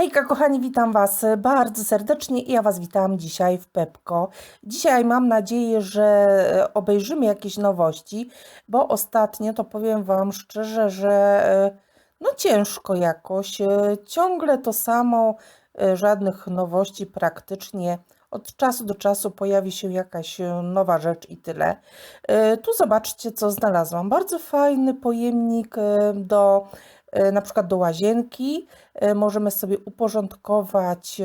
Hejka kochani, witam Was bardzo serdecznie i ja Was witam dzisiaj w Pepko. Dzisiaj mam nadzieję, że e, obejrzymy jakieś nowości, bo ostatnio to powiem Wam szczerze, że e, no ciężko jakoś, e, ciągle to samo, żadnych nowości praktycznie. Od czasu do czasu pojawi się jakaś nowa rzecz i tyle. Tu zobaczcie, co znalazłam. Bardzo fajny pojemnik do E, na przykład do łazienki. E, możemy sobie uporządkować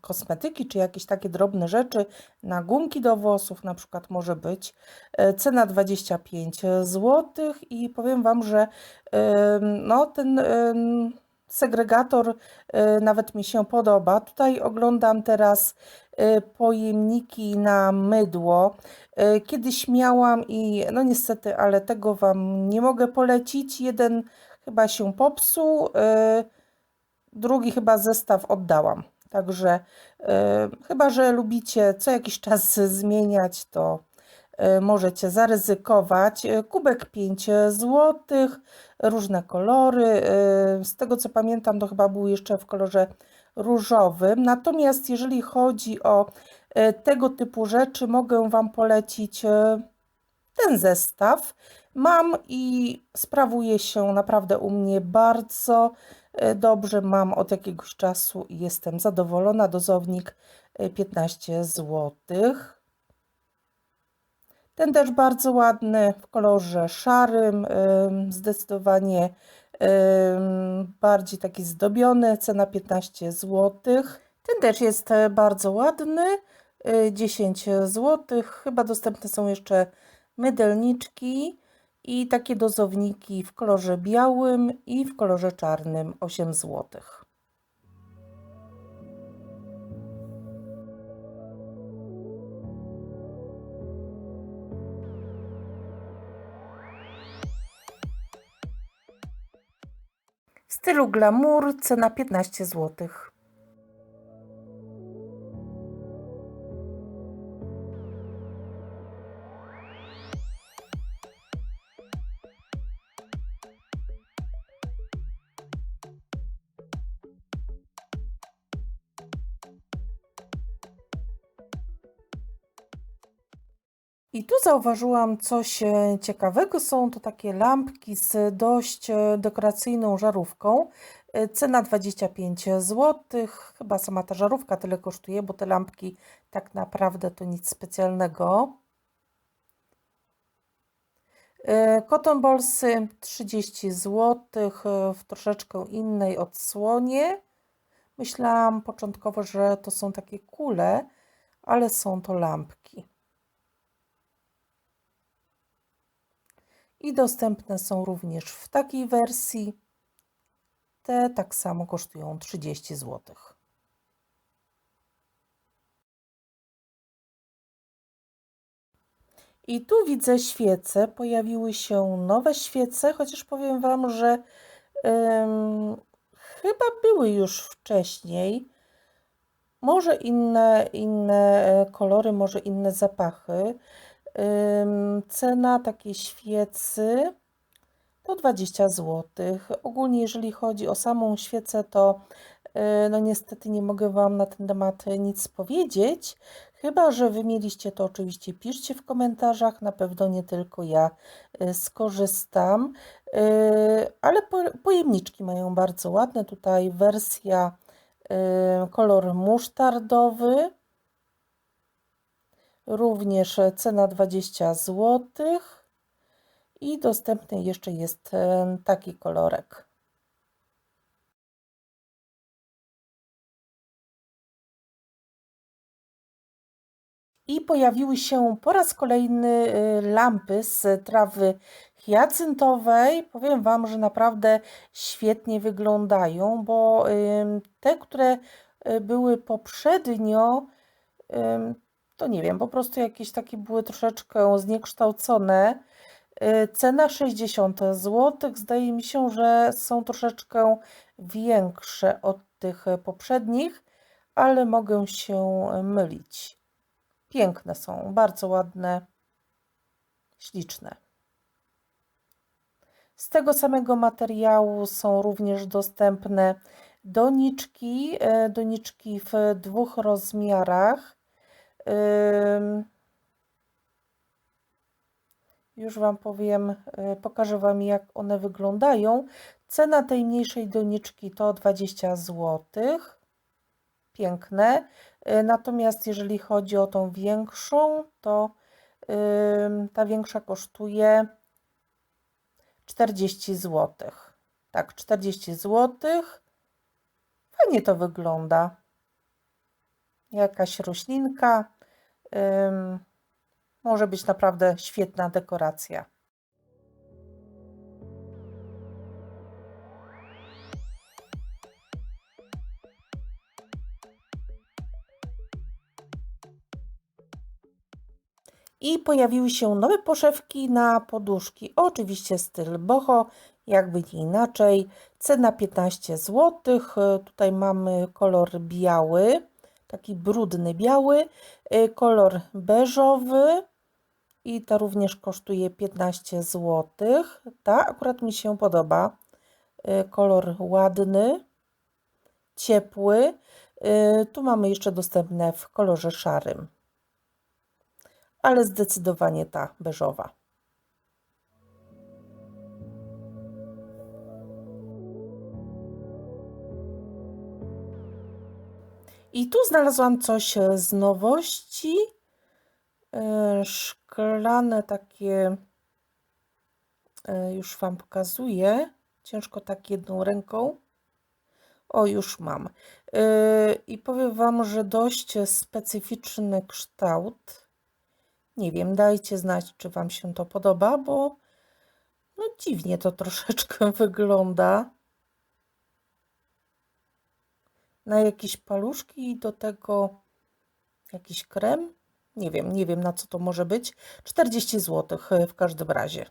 kosmetyki czy jakieś takie drobne rzeczy na gumki do włosów, na przykład może być. E, cena 25 zł i powiem Wam, że no, ten segregator nawet mi się podoba. Tutaj oglądam teraz pojemniki na mydło. Kiedyś miałam i no niestety, ale tego Wam nie mogę polecić. Jeden chyba się popsuł, y, drugi chyba zestaw oddałam. Także y, chyba, że lubicie co jakiś czas zmieniać, to y, możecie zaryzykować. Kubek 5 zł, różne kolory. Z tego co pamiętam, to chyba był jeszcze w kolorze różowym. Natomiast jeżeli chodzi o tego typu rzeczy, mogę Wam polecić ten zestaw. Mam i sprawuje się naprawdę u mnie bardzo e, dobrze. Mam od jakiegoś czasu i jestem zadowolona. Dozownik 15 e, zł. Ten też bardzo ładny w kolorze szarym, zdecydowanie bardziej taki zdobiony, cena 15 zł. Ten też jest e, bardzo ładny, 10 zł. Chyba dostępne są jeszcze mydelniczki i takie dozowniki w kolorze białym i w kolorze czarnym 8 zł. W stylu glamour cena 15 złotych. I tu zauważyłam coś e, ciekawego. Są to takie lampki z dość e, dekoracyjną żarówką. E, cena 25 zł. Chyba sama ta żarówka tyle kosztuje, bo te lampki tak naprawdę to nic specjalnego. Koton bolsy 30 zł w troszeczkę innej odsłonie. Myślałam początkowo, że to są takie kule, ale są to lampki. I dostępne są również w takiej wersji. Te tak samo kosztują 30 zł. I tu widzę świece, pojawiły się nowe świece, chociaż powiem Wam, że chyba były już wcześniej. Może inne, inne e, kolory, może inne zapachy. Cena takiej świecy to 20 zł. Ogólnie jeżeli chodzi o samą świecę, to y, no niestety nie mogę Wam na ten temat nic powiedzieć. Chyba, że Wy mieliście to oczywiście piszcie w komentarzach, na pewno nie tylko ja y, skorzystam. Y, ale pojemniczki mają bardzo ładne. Tutaj wersja kolor musztardowy również cena 20 zł i dostępny jeszcze jest taki kolorek. I pojawiły się po raz kolejny y, lampy z trawy hiacyntowej. Powiem Wam, że naprawdę świetnie wyglądają, bo te, które były poprzednio, to nie wiem, po prostu jakieś takie były troszeczkę zniekształcone. Y, cena 60 zł. Zdaje mi się, że są troszeczkę większe od tych poprzednich, ale mogę się mylić. Piękne są, bardzo ładne, śliczne. Z tego samego materiału są również dostępne Doniczki, e, doniczki w dwóch rozmiarach. Już Wam powiem, e, pokażę Wam jak one wyglądają. Cena tej mniejszej doniczki to 20 zł. Piękne. E, Natomiast jeżeli chodzi o tą większą, to ta większa kosztuje 40 zł. Tak, 40 zł. Fajnie to wygląda. Jakaś roślinka. Może być naprawdę świetna dekoracja. I pojawiły się nowe poszewki na poduszki. Oczywiście styl boho, jakby nie inaczej. Cena 15 zł. Tutaj mamy kolor biały, taki brudny biały, y, kolor beżowy i ta również kosztuje 15 zł. Ta akurat mi się podoba. Y, Kolor ładny, ciepły. Y, Tu mamy jeszcze dostępne w kolorze szarym ale zdecydowanie ta beżowa. I tu znalazłam coś z nowości. E, Szklane takie, e, już Wam pokazuję. Ciężko tak jedną ręką. O, już mam. E, I powiem Wam, że dość specyficzny kształt. Nie wiem, dajcie znać, czy Wam się to podoba, bo no dziwnie to troszeczkę wygląda. Na jakieś paluszki i do tego jakiś krem. Nie wiem, nie wiem na co to może być. 40 zł w każdym razie.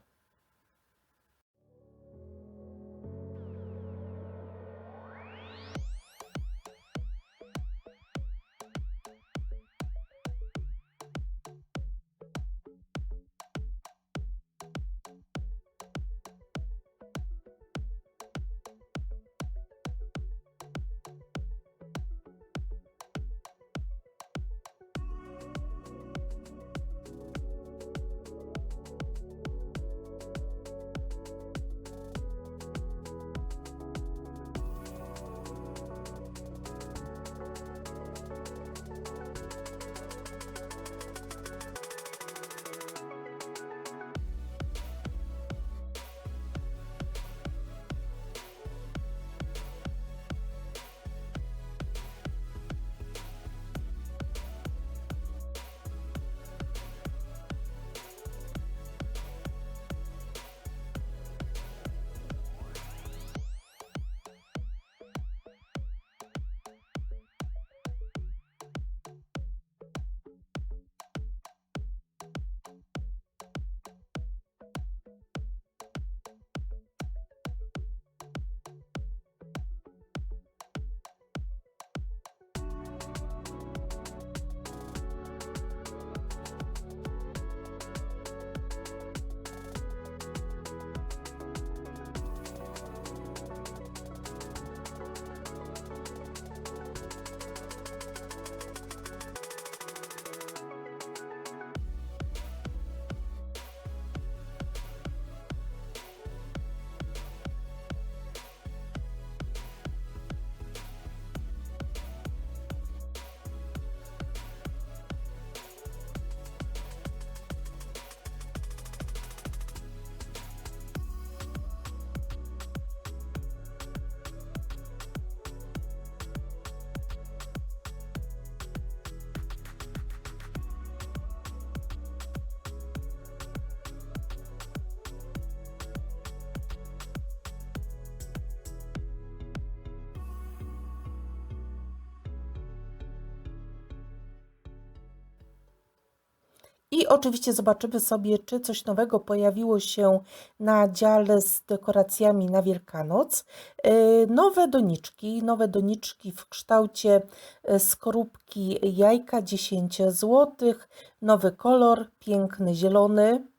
I oczywiście zobaczymy sobie, czy coś nowego pojawiło się na dziale z dekoracjami na Wielkanoc. Yy, Nowe doniczki, nowe doniczki w kształcie e, skorupki jajka 10 zł. Nowy kolor, piękny zielony.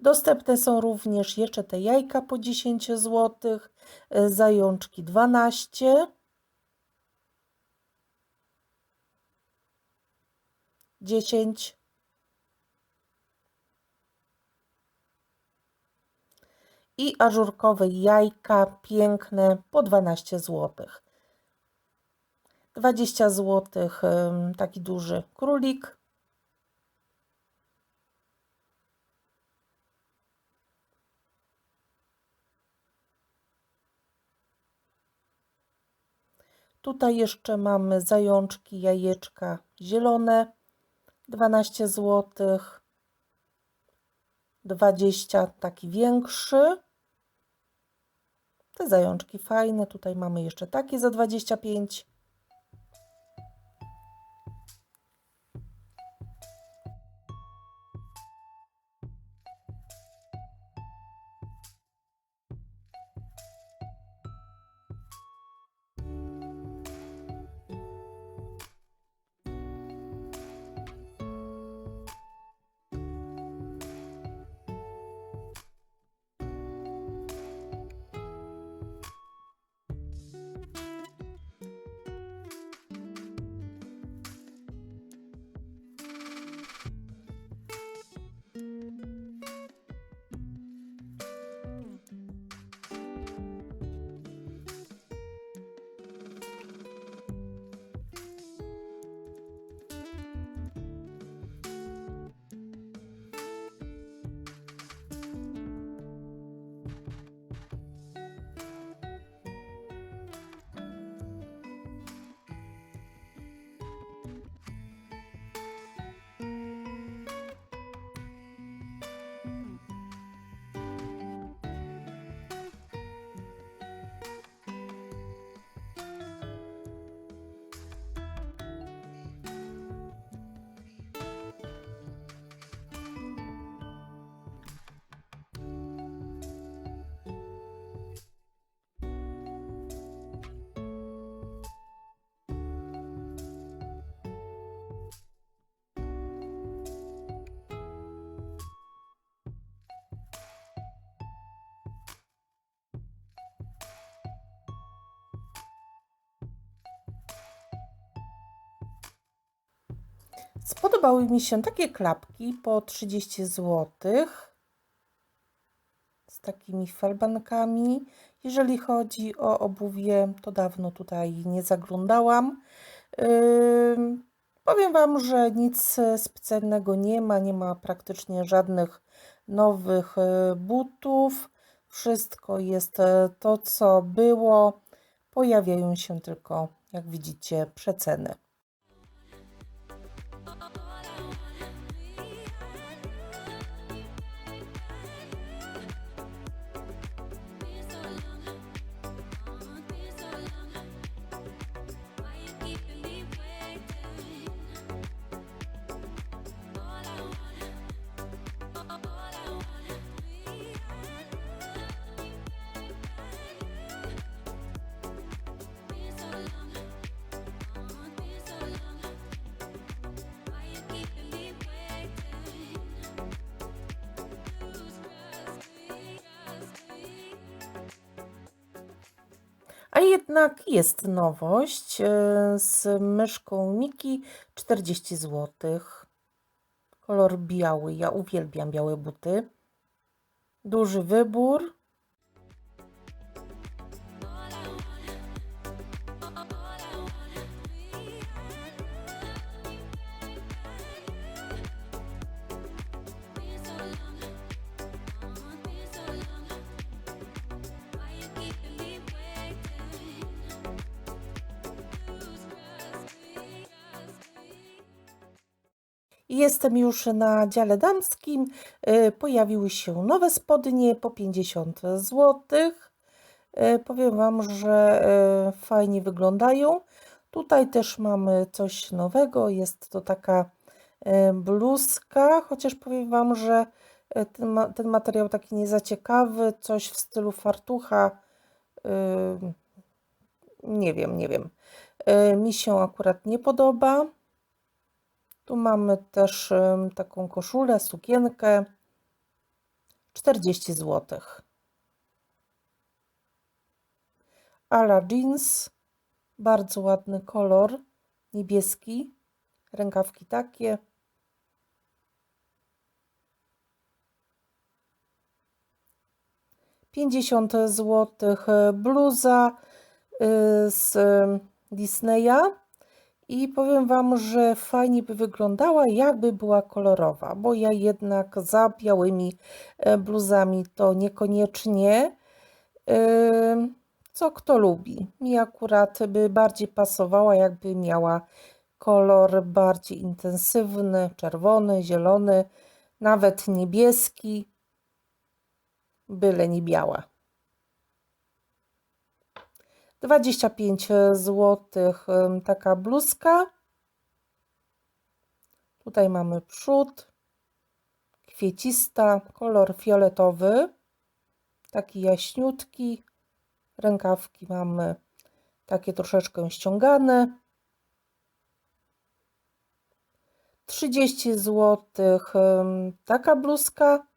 Dostępne są również jeszcze te jajka po 10 zł, y, zajączki 12. Dziesięć. I ażurkowe jajka piękne po 12 zł. 20 zł taki duży królik. Tutaj jeszcze mamy zajączki, jajeczka zielone, 12 zł, 20 taki większy. Te zajączki fajne, tutaj mamy jeszcze takie za 25. Spodobały mi się takie klapki po 30 zł z takimi falbankami. Jeżeli chodzi o obuwie, to dawno tutaj nie zaglądałam. Yy, powiem Wam, że nic specjalnego nie ma, nie ma praktycznie żadnych nowych yy, butów. Wszystko jest e, to, co było. Pojawiają się tylko, jak widzicie, przeceny. Jednak jest nowość e, z myszką Miki 40 zł. Kolor biały. Ja uwielbiam białe buty. Duży wybór. Jestem już na dziale damskim. Y, pojawiły się nowe spodnie po 50 zł. Y, powiem Wam, że y, fajnie wyglądają. Tutaj też mamy coś nowego. Jest to taka bluzka, chociaż powiem Wam, że ten, ma ten materiał taki nie za ciekawy. Coś w stylu fartucha. Nie wiem, nie wiem. Mi się akurat nie podoba. Tu mamy też taką koszulę, sukienkę. 40 zł. Ala jeans, bardzo ładny kolor, niebieski, rękawki takie. Pięćdziesiąt złotych bluza y, z Disneya i powiem Wam, że fajnie by wyglądała, jakby była kolorowa, bo ja jednak za białymi e, bluzami to niekoniecznie. Yy, co kto lubi. Mi akurat by bardziej pasowała, jakby miała kolor bardziej intensywny, czerwony, zielony, nawet niebieski, byle nie biała. 25 zł taka bluzka. Tutaj mamy przód, kwiecista, kolor fioletowy, taki jaśniutki. Rękawki mamy takie troszeczkę ściągane. 30 zł taka bluzka.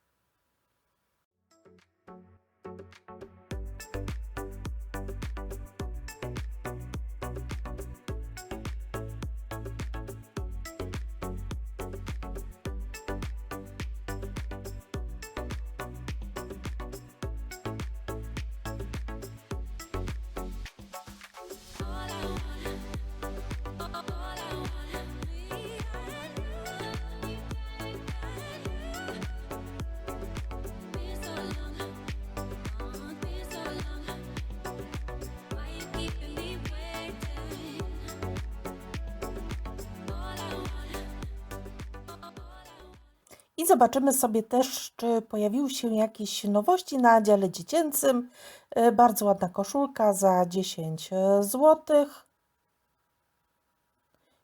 I zobaczymy sobie też, czy pojawiły się jakieś nowości na dziale dziecięcym. E, bardzo ładna koszulka za 10 zł.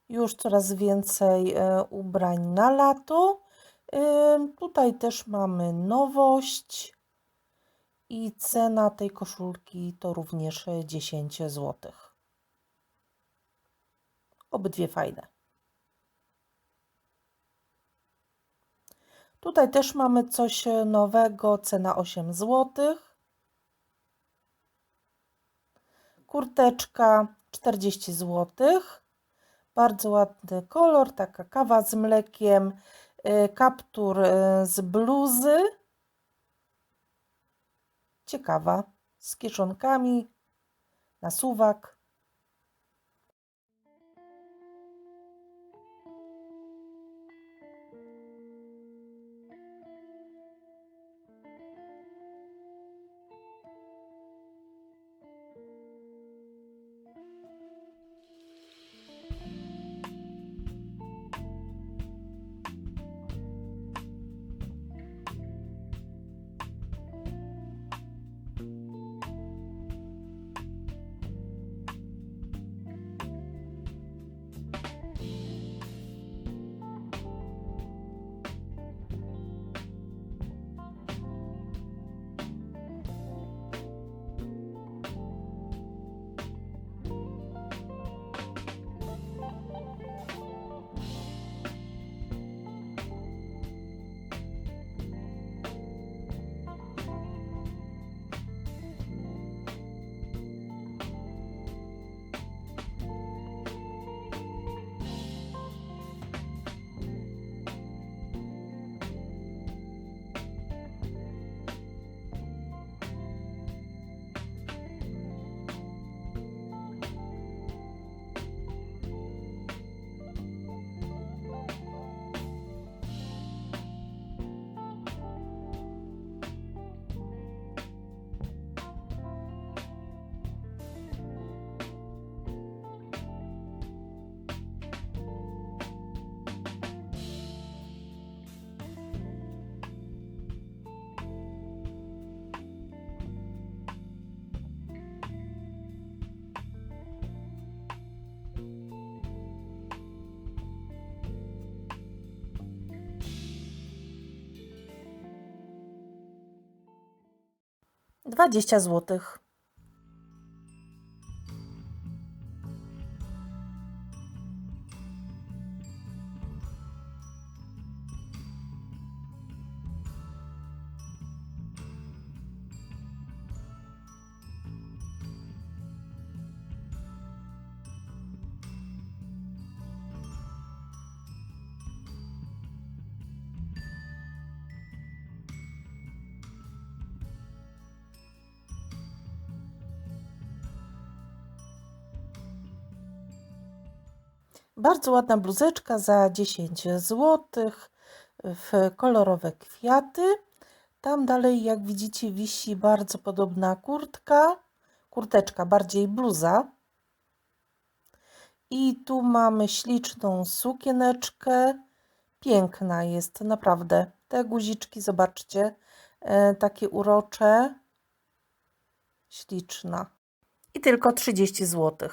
Już coraz więcej e, ubrań na lato. E, tutaj też mamy nowość. I cena tej koszulki to również 10 zł. Obydwie fajne. Tutaj też mamy coś e, nowego, cena 8 zł. Kurteczka 40 zł. Bardzo ładny kolor, taka kawa z mlekiem, e, kaptur e, z bluzy. Ciekawa, z kieszonkami, na suwak. 20 złotych. Bardzo ładna bluzeczka za 10 zł w kolorowe kwiaty. Tam dalej, jak widzicie, wisi bardzo podobna kurtka, kurteczka, bardziej bluza. I tu mamy śliczną sukieneczkę. Piękna jest, naprawdę. Te guziczki, zobaczcie, e, takie urocze. Śliczna. I tylko 30 zł.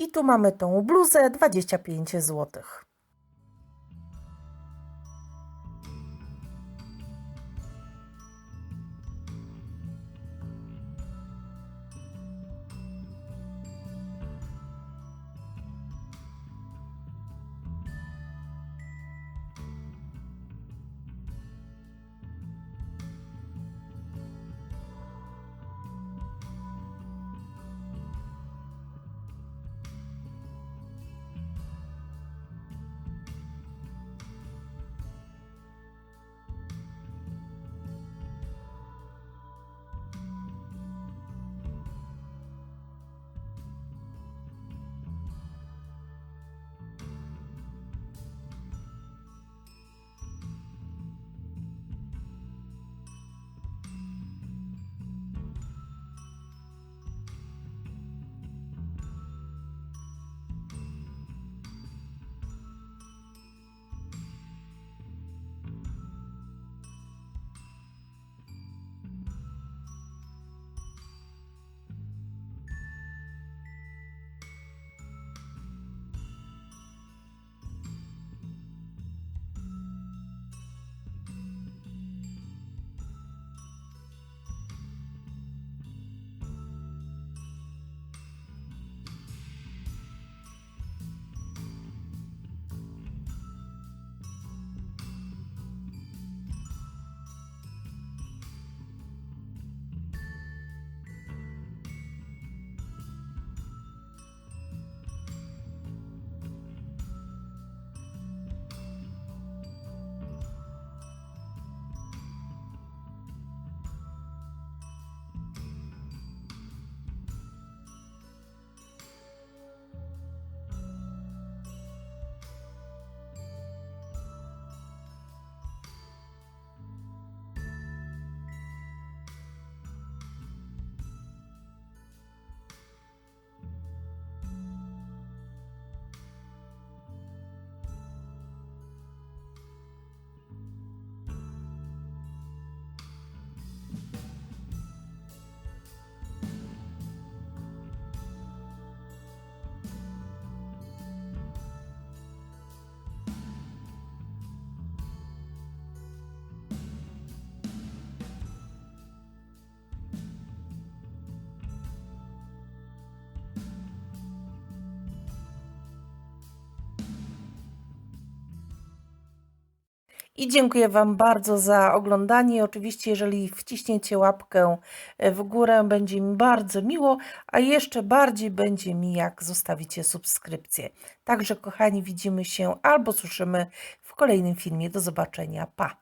I tu mamy tą bluzę 25 zł. I dziękuję Wam bardzo za oglądanie. Oczywiście, jeżeli wciśniecie łapkę e, w górę, będzie mi bardzo miło, a jeszcze bardziej będzie mi, jak zostawicie subskrypcję. Także, kochani, widzimy się albo słyszymy w kolejnym filmie. Do zobaczenia. Pa!